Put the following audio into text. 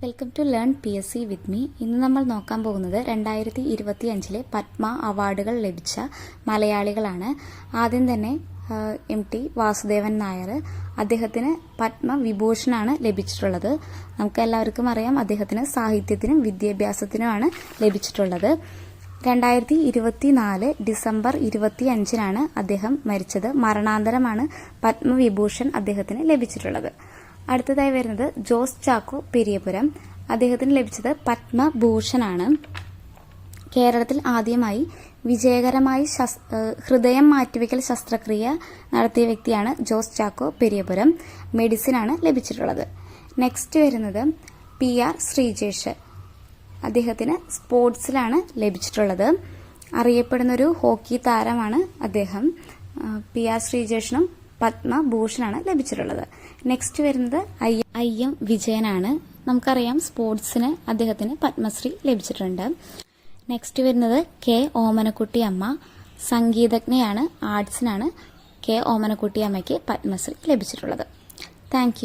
Welcome to learn P S C with me ഇന്ന് നമ്മൾ നോക്കാൻ പോകുന്നത് രണ്ടായിരത്തി ഇരുപത്തി അഞ്ചിലെ പത്മ അവാർഡുകൾ ലഭിച്ച മലയാളികളാണ്. ആദ്യം തന്നെ എം ടി വാസുദേവൻ നായർ. അദ്ദേഹത്തിന് പത്മവിഭൂഷണാണ് ലഭിച്ചിട്ടുള്ളത്. നമുക്ക് എല്ലാവർക്കും അറിയാം അദ്ദേഹത്തിന് സാഹിത്യത്തിനും വിദ്യാഭ്യാസത്തിനുമാണ് ലഭിച്ചിട്ടുള്ളത്. രണ്ടായിരത്തി ഇരുപത്തി നാല് ഡിസംബർ ഇരുപത്തി അഞ്ചിനാണ് അദ്ദേഹം മരിച്ചത്. മരണാന്തരമാണ് പത്മവിഭൂഷൺ അദ്ദേഹത്തിന് ലഭിച്ചിട്ടുള്ളത്. അടുത്തതായി വരുന്നത് ജോസ് ചാക്കോ പെരിയപുരം. അദ്ദേഹത്തിന് ലഭിച്ചത് പത്മഭൂഷണാണ് കേരളത്തിൽ ആദ്യമായി വിജയകരമായി ഹൃദയം മാറ്റിവെക്കൽ ശസ്ത്രക്രിയ നടത്തിയ വ്യക്തിയാണ് ജോസ് ചാക്കോ പെരിയപുരം. മെഡിസിനാണ് ലഭിച്ചിട്ടുള്ളത്. നെക്സ്റ്റ് വരുന്നത് പി ആർ ശ്രീജേഷ്. അദ്ദേഹത്തിന് സ്പോർട്സിലാണ് ലഭിച്ചിട്ടുള്ളത്. അറിയപ്പെടുന്നൊരു ഹോക്കി താരമാണ് അദ്ദേഹം. പി ആർ ശ്രീജേഷനും പത്മഭൂഷണാണ് ലഭിച്ചിട്ടുള്ളത്. നെക്സ്റ്റ് വരുന്നത് ഐ എം വിജയനാണ്. നമുക്കറിയാം സ്പോർട്സിന് അദ്ദേഹത്തിന് പത്മശ്രീ ലഭിച്ചിട്ടുണ്ട്. നെക്സ്റ്റ് വരുന്നത് കെ ഓമനക്കുട്ടി അമ്മ. സംഗീതജ്ഞയാണ് ആർട്സിനാണ് കെ ഓമനക്കുട്ടി അമ്മയ്ക്ക് പത്മശ്രീ ലഭിച്ചിട്ടുള്ളത്. താങ്ക്